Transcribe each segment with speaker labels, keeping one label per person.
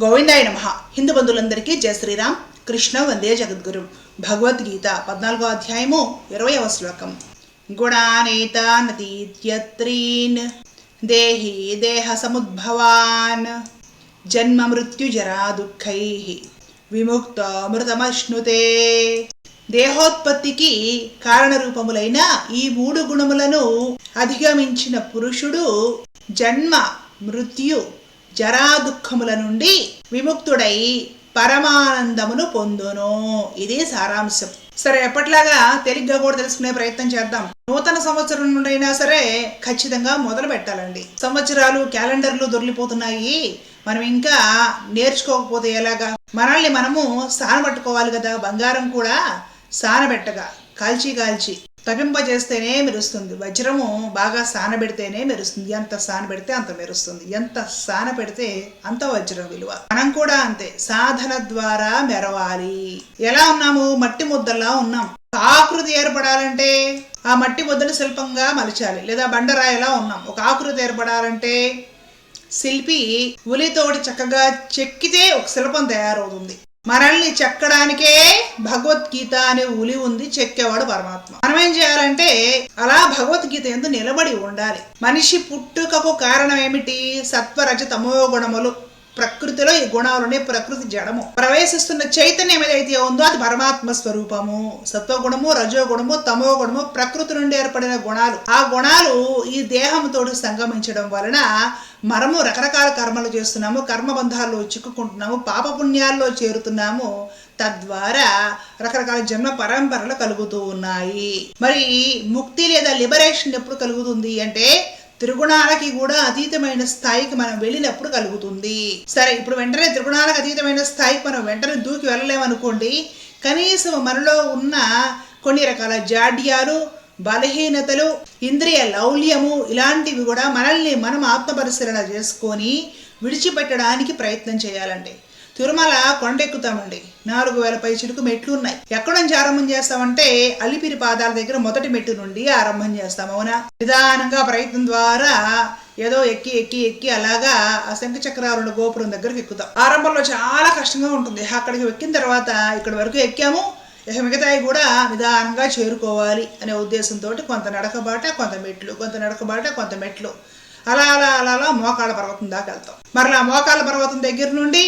Speaker 1: గోవిందాయ నమ. హిందూ బంధువులందరికీ జయ శ్రీరామ్. కృష్ణ వందే జగద్గురు. భగవద్గీత పద్నాలుగో అధ్యాయము ఇరవయవ శ్లోకం. గుణానేతానతీత్యత్రీన్ దేహి దేహ సముద్భవాన్. జన్మ మృత్యుజరా దుఃఖై. విముక్త అమృతమశ్నుతే. దేహోత్పత్తికి కారణరూపములైన ఈ మూడు గుణములను అధిగమించిన పురుషుడు జన్మ మృత్యు జరా దుఃఖముల నుండి విముక్తుడై పరమానందమును పొందును. ఇది సారాంశం. సరే ఎప్పట్లాగా తేలిగ్గా కూడా తెలుసుకునే ప్రయత్నం చేద్దాం. నూతన సంవత్సరం నుండైనా సరే ఖచ్చితంగా మొదలు పెట్టాలండి. సంవత్సరాలు క్యాలెండర్లు దొరికిపోతున్నాయి. మనం ఇంకా నేర్చుకోకపోతే ఎలాగా? మనల్ని మనము సానబట్టుకోవాలి కదా. బంగారం కూడా సానబెట్టగా కాల్చి కాల్చి. తపింపజేస్తేనే మెరుస్తుంది. వజ్రము బాగా సానబెడితేనే మెరుస్తుంది. ఎంత సానబెడితే అంత మెరుస్తుంది. ఎంత సాన పెడితే అంత వజ్రం విలువ. మనం కూడా అంతే. సాధన ద్వారా మెరవాలి. ఎలా ఉన్నాము? మట్టి ముద్దలా ఉన్నాం. ఆకృతి ఏర్పడాలంటే ఆ మట్టి ముద్దను శిల్పంగా మలచాలి. లేదా బండరాయిలా ఉన్నాం. ఒక ఆకృతి ఏర్పడాలంటే శిల్పి ఉలితోటి చక్కగా చెక్కితే ఒక శిల్పం తయారవుతుంది. మనల్ని చెక్కడానికే భగవద్గీత అనే ఉలి ఉంది చెక్కేవాడు పరమాత్మ. మనం ఏం చేయాలంటే అలా భగవద్గీత ఎందు నిలబడి ఉండాలి. మనిషి పుట్టుకకు కారణం ఏమిటి? సత్వరజ తమో గుణములు. ప్రకృతిలో ఈ గుణాలునే ప్రకృతి జడము. ప్రవేశిస్తున్న చైతన్యం ఏదైతే ఉందో అది పరమాత్మ స్వరూపము. సత్వగుణము రజోగుణము తమో గుణము ప్రకృతి నుండి ఏర్పడిన గుణాలు. ఆ గుణాలు ఈ దేహంతో సంగమించడం వలన మనము రకరకాల కర్మలు చేస్తున్నాము కర్మబంధాల్లో చిక్కుకుంటున్నాము పాపపుణ్యాల్లో చేరుతున్నాము. తద్వారా రకరకాల జన్మ పరంపరలు కలుగుతూ ఉన్నాయి. మరి ముక్తి లేదా లిబరేషన్ ఎప్పుడు కలుగుతుంది అంటే త్రిగుణాలకి కూడా అతీతమైన స్థాయికి మనం వెళ్ళినప్పుడు కలుగుతుంది. సరే ఇప్పుడు వెంటనే త్రిగుణాలకు అతీతమైన స్థాయికి మనం వెంటనే దూకి వెళ్ళలేమనుకోండి కనీసం మనలో ఉన్న కొన్ని రకాల జాడ్యాలు బలహీనతలు ఇంద్రియ లౌల్యము ఇలాంటివి కూడా మనల్ని మనం ఆత్మపరిశీలన చేసుకొని విడిచిపెట్టడానికి ప్రయత్నం చేయాలండి. తిరుమల కొండెక్కుతామండి. నాలుగు వేల పై చిలుకు మెట్లు ఉన్నాయి ఎక్కడి నుంచి ఆరంభం చేస్తామంటే అలిపిరి పాదాల దగ్గర మొదటి మెట్టు నుండి ఆరంభం చేస్తాం అవునా? నిదానంగా ప్రయత్నం ద్వారా ఏదో ఎక్కి ఎక్కి ఎక్కి అలాగా ఆ శంఖ చక్రారుల గోపురం దగ్గరకు ఎక్కుతాం. ఆరంభంలో చాలా కష్టంగా ఉంటుంది. అక్కడికి ఎక్కిన తర్వాత ఇక్కడ వరకు ఎక్కాము. ఇక మిగతాయి కూడా నిదానంగా చేరుకోవాలి అనే ఉద్దేశంతో కొంత నడకబాట కొంత మెట్లు కొంత నడకబాట కొంత మెట్లు. అలా అలా అలా అలా మోకాళ్ళ పర్వతం దాకా వెళ్తాం. మరలా మోకాళ్ళ పర్వతం దగ్గర నుండి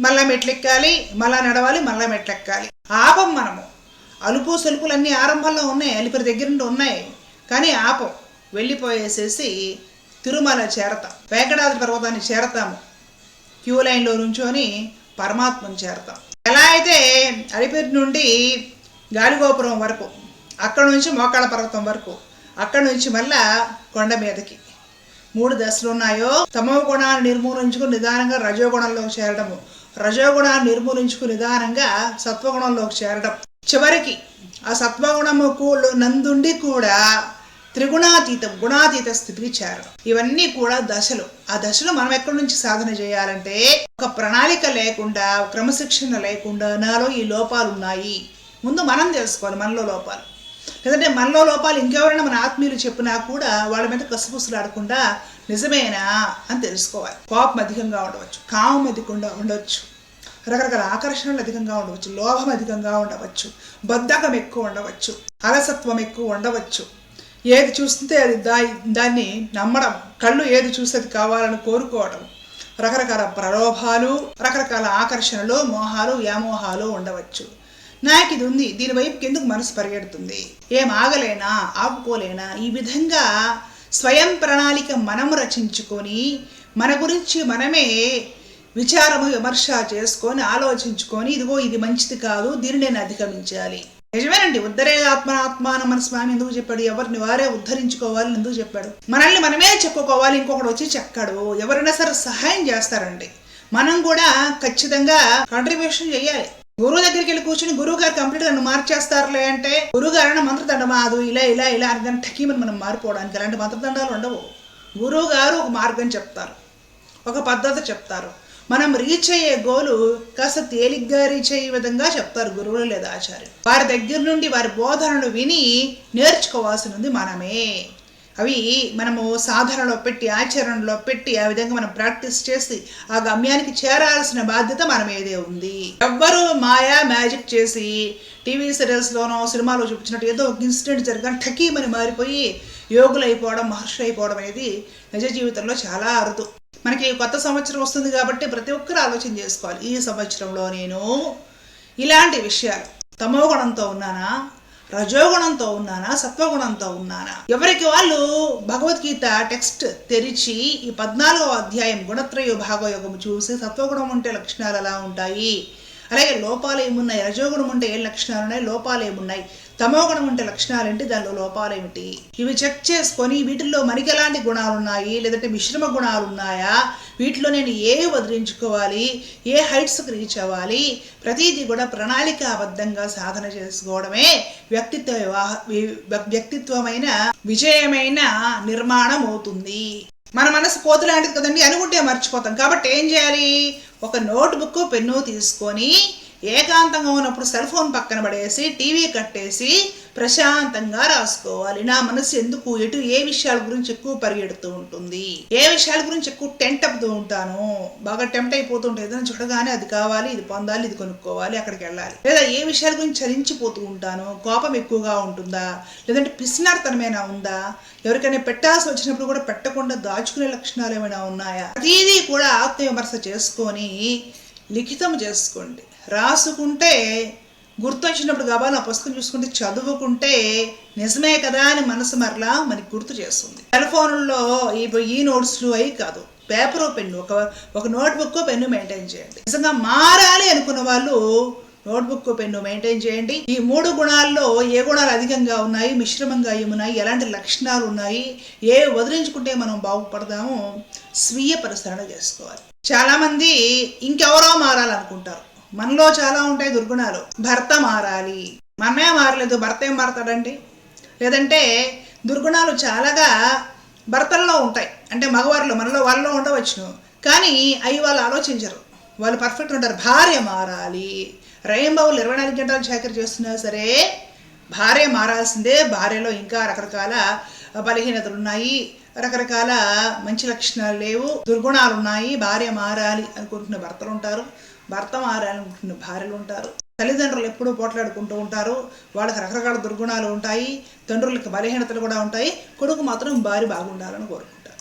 Speaker 1: మళ్ళా మెట్లెక్కాలి మళ్ళా నడవాలి మళ్ళా మెట్లెక్కాలి. ఆపం మనము. అలుపు సలుపులన్నీ ఆరంభంలో ఉన్నాయి అలిపిరి దగ్గర నుండి ఉన్నాయి. కానీ ఆపం. వెళ్ళిపోయేసేసి తిరుమల చేరతాం వెంకటాద్రి పర్వతాన్ని చేరతాము. క్యూ లైన్లో నుంచొని పరమాత్మను చేరతాం. ఎలా అయితే అలిపిరి నుండి గాలిగోపురం వరకు అక్కడ నుంచి మోకాళ్ళ పర్వతం వరకు అక్కడ నుంచి మళ్ళా కొండ మీదకి మూడు దశలు ఉన్నాయో తమో గుణాన్ని నిర్మూలించుకుని నిదానంగా రజోగుణంలోకి చేరడము. రజోగుణాన్ని నిర్మూలించుకుని నిదానంగా సత్వగుణంలోకి చేరడం చివరికి ఆ సత్వగుణముకు నందుండి కూడా త్రిగుణాతీతం గుణాతీత స్థితికి చేరడం ఇవన్నీ కూడా దశలు. ఆ దశలు మనం ఎక్కడి నుంచి సాధన చేయాలంటే ఒక ప్రణాళిక లేకుండా క్రమశిక్షణ లేకుండా నాలో ఈ లోపాలు ఉన్నాయి. ముందు మనం తెలుసుకోవాలి మనలో లోపాలు. లేదంటే మనలో లోపాలు ఇంకెవరైనా మన ఆత్మీయులు చెప్పినా కూడా వాళ్ళ మీద కసుపుసులాడకుండా నిజమేనా అని తెలుసుకోవాలి. కోపం అధికంగా ఉండవచ్చు. కామం అధికంగా ఉండవచ్చు. రకరకాల ఆకర్షణలు అధికంగా ఉండవచ్చు. లోభం అధికంగా ఉండవచ్చు. బద్ధకం ఎక్కువ ఉండవచ్చు. అలసత్వం ఎక్కువ ఉండవచ్చు. ఏది చూస్తే అది దా దాన్ని నమ్మడం. కళ్ళు ఏది చూస్తే అది కావాలని కోరుకోవడం. రకరకాల ప్రలోభాలు రకరకాల ఆకర్షణలు మోహాలు వ్యామోహాలు ఉండవచ్చు. నాకు ఇది ఉంది. దీని వైపుకి ఎందుకు మనసు పరిగెడుతుంది? ఏం ఆగలేనా? ఆపుకోలేనా? ఈ విధంగా స్వయం ప్రణాళిక మనం రచించుకొని మన గురించి మనమే విచారము విమర్శ చేసుకొని ఆలోచించుకొని ఇదిగో ఇది మంచిది కాదు దీన్ని నేను అధిగమించాలి. నిజమేనండి ఉద్ధరే ఆత్మాత్మాన మన స్వామి ఎందుకు చెప్పాడు? ఎవరిని వారే ఉద్ధరించుకోవాలని ఎందుకు చెప్పాడు? మనల్ని మనమే చెప్పుకోవాలి ఇంకొకటి వచ్చి చెక్కాడు. ఎవరైనా సరే సహాయం చేస్తారండి. మనం కూడా ఖచ్చితంగా కాంట్రిబ్యూషన్ చేయాలి. గురువు దగ్గరికి వెళ్ళి కూర్చుని గురువు గారు కంప్లీట్ నన్ను మార్చేస్తారులే అంటే గురువు గారు మంత్రదండం మాదు ఇలా ఇలా ఇలా అని టకీమని మనం మారిపోవడానికి అలాంటి మంత్రదండాలు ఉండవు. గురువు గారు ఒక మార్గం చెప్తారు. ఒక పద్ధతి చెప్తారు. మనం రీచ్ అయ్యే గోలు కాస్త తేలిగ్గా రీచ్ అయ్యే విధంగా చెప్తారు గురువులు లేదా ఆచార్యులు. వారి దగ్గర నుండి వారి బోధనలు విని నేర్చుకోవాల్సి ఉంది మనమే. అవి మనము సాధనలో పెట్టి ఆచరణలో పెట్టి ఆ విధంగా మనం ప్రాక్టీస్ చేసి ఆ గమ్యానికి చేరాల్సిన బాధ్యత మన మీదే ఉంది. ఎవ్వరు మాయా మ్యాజిక్ చేసి టీవీ సీరియల్స్లోనో సినిమాలో చూపించినట్టు ఏదో ఒక ఇన్సిడెంట్ జరగని ఠకీమని మారిపోయి యోగులు అయిపోవడం మహర్షులు అయిపోవడం అనేది నిజ జీవితంలో చాలా అరుదు. మనకి కొత్త సంవత్సరం వస్తుంది కాబట్టి ప్రతి ఒక్కరు ఆలోచన చేసుకోవాలి. ఈ సంవత్సరంలో నేను ఇలాంటి విషయాలు తమో గుణంతో ఉన్నానా? రజోగుణంతో ఉన్నానా? సత్వగుణంతో ఉన్నానా? ఎవరికి వాళ్ళు భగవద్గీత టెక్స్ట్ తెరిచి ఈ పద్నాలుగో అధ్యాయం గుణత్రయ భాగయోగము చూసి సత్వగుణం ఉంటే లక్షణాలు ఎలా ఉంటాయి? అలాగే లోపాలు ఏమున్నాయి? రజోగుణం ఉంటే ఏం లక్షణాలు ఉన్నాయి? లోపాలు ఏమున్నాయి? తమో గుణం ఉంటే లక్షణాలు ఏంటి దానిలో లోపాలు ఏమిటి ఇవి చెక్ చేసుకొని వీటిల్లో మనకి ఎలాంటి గుణాలు ఉన్నాయి లేదంటే మిశ్రమ గుణాలు ఉన్నాయా వీటిలో నేను ఏ వదిలించుకోవాలి? ఏ హైట్స్కి రీచ్ అవ్వాలి? ప్రతిదీ కూడా ప్రణాళికాబద్ధంగా సాధన చేసుకోవడమే వ్యక్తిత్వ వివాహ వ్యక్తిత్వమైన విజయమైన నిర్మాణం అవుతుంది. మన మనసు కోతులాంటిది కదండి అనుకుంటే మర్చిపోతాం. కాబట్టి ఏం చేయాలి? ఒక నోట్బుక్ పెన్ను తీసుకొని ఏకాంతంగా ఉన్నప్పుడు సెల్ ఫోన్ పక్కన పడేసి టీవీ కట్టేసి ప్రశాంతంగా రాసుకోవాలి. నా మనసు ఎందుకు ఎటు ఏ విషయాల గురించి ఎక్కువ పరిగెడుతూ ఉంటుంది? ఏ విషయాల గురించి ఎక్కువ టెంట్ అవుతూ ఉంటాను? బాగా టెంప్ట్ అయిపోతూ ఉంటుంది ఏదైనా చూడగానే అది కావాలి ఇది పొందాలి ఇది కొనుక్కోవాలి అక్కడికి వెళ్ళాలి. లేదా ఏ విషయాల గురించి చలించిపోతూ ఉంటాను? కోపం ఎక్కువగా ఉంటుందా? లేదంటే పిసినార్తనమైనా ఉందా? ఎవరికైనా పెట్టాల్సి వచ్చినప్పుడు కూడా పెట్టకుండా దాచుకునే లక్షణాలు ఏమైనా ఉన్నాయా? ప్రతిదీ కూడా ఆత్మవిమర్శ చేసుకొని లిఖితం చేసుకోండి. రాసుకుంటే గుర్తొచ్చినప్పుడు గబాలు ఆ పుస్తకం చూసుకుంటే చదువుకుంటే నిజమే కదా అని మనసు మరలా మనకి గుర్తు చేస్తుంది. సెల్ ఫోన్లో ఈ ఈ నోట్స్లు అవి కాదు. పేపర్ పెన్ను ఒక ఒక నోట్బుక్ పెన్ను మెయింటైన్ చేయండి. నిజంగా మారాలి అనుకున్న వాళ్ళు నోట్బుక్ పెన్ను మెయింటైన్ చేయండి. ఈ మూడు గుణాల్లో ఏ గుణాలు అధికంగా ఉన్నాయి మిశ్రమంగా ఏమున్నాయి ఎలాంటి లక్షణాలు ఉన్నాయి ఏ వదిలించుకుంటే మనం బాగుపడదామో స్వీయ పరిశీలన చేసుకోవాలి. చాలామంది ఇంకెవరో మారాలనుకుంటారు. మనలో చాలా ఉంటాయి దుర్గుణాలు. భర్త మారాలి. మనమే మారలేదు భర్త ఏం మారతాడండి? లేదంటే దుర్గుణాలు చాలాగా భర్తల్లో ఉంటాయి. అంటే మగవారిలో మనలో వాళ్ళలో ఉండవచ్చును. కానీ అవి వాళ్ళు ఆలోచించరు. వాళ్ళు పర్ఫెక్ట్ ఉంటారు. భార్య మారాలి. రైంబావులు ఇరవై నాలుగు గంటలు చాకరీ చేస్తున్నా సరే భార్య మారాల్సిందే. భార్యలో ఇంకా రకరకాల బలహీనతలు ఉన్నాయి. రకరకాల మంచి లక్షణాలు లేవు. దుర్గుణాలు ఉన్నాయి. భార్య మారాలి అనుకుంటున్న భర్తలు ఉంటారు. భర్త మారాలి భార్యలు ఉంటారు. తల్లిదండ్రులు ఎప్పుడూ పోట్లాడుకుంటూ ఉంటారు. వాళ్ళకి రకరకాల దుర్గుణాలు ఉంటాయి. తండ్రులకి బలహీనతలు కూడా ఉంటాయి. కొడుకు మాత్రం భార్య బాగుండాలని కోరుకుంటారు.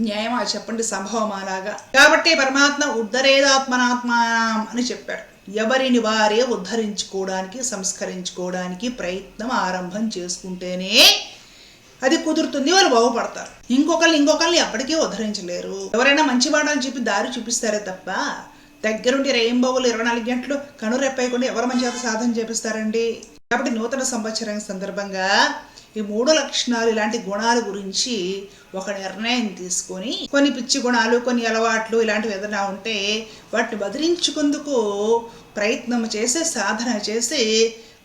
Speaker 1: న్యాయమా చెప్పండి సంభవం అలాగా కాబట్టి పరమాత్మ ఉద్ధరేదాత్మనాత్మానం అని చెప్పాడు. ఎవరిని వారే ఉద్ధరించుకోవడానికి సంస్కరించుకోవడానికి ప్రయత్నం ఆరంభం చేసుకుంటేనే అది కుదురుతుంది వాళ్ళు బాగుపడతారు. ఇంకొకరిని ఇంకొకరిని ఎప్పటికీ ఉద్ధరించలేరు. ఎవరైనా మంచి మాటలు చెప్పి దారి చూపిస్తారే తప్ప దగ్గరుండి రెయింబోవులు ఇరవై నాలుగు గంటలు కనురెప్పయకుండా ఎవరు మంచి చేత సాధన చేపిస్తారండి? కాబట్టి నూతన సంవత్సరం సందర్భంగా ఈ మూడు లక్షణాలు ఇలాంటి గుణాల గురించి ఒక నిర్ణయం తీసుకొని కొన్ని పిచ్చి గుణాలు కొన్ని అలవాట్లు ఇలాంటివి ఏదైనా ఉంటే వాటిని బదిలించుకుందుకు ప్రయత్నం చేసి సాధన చేసి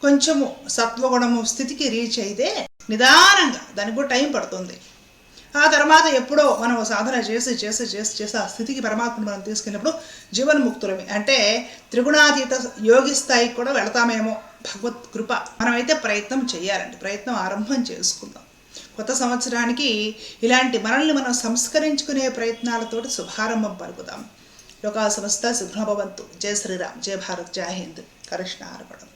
Speaker 1: కొంచెము సత్వగుణము స్థితికి రీచ్ అయితే నిదానంగా దానికి కూడా టైం పడుతుంది. ఆ తర్వాత ఎప్పుడో మనం సాధన చేసి చేసి చేసి చేసి ఆ స్థితికి పరమాత్మను మనం తీసుకెళ్ళినప్పుడు జీవన్ముక్తులమే. అంటే త్రిగుణాతీత యోగి స్థాయికి కూడా వెళతామేమో భగవత్ కృప. మనమైతే ప్రయత్నం చేయాలండి. ప్రయత్నం ఆరంభం చేసుకుందాం. కొత్త సంవత్సరానికి ఇలాంటి మనల్ని మనం సంస్కరించుకునే ప్రయత్నాలతోటి శుభారంభం పలుకుదాం. లోకా సంస్థ సుఖ్నభవంతు జయ శ్రీరామ్. జయ భారత్. జయ హింద్. కృష్ణ అర్పణం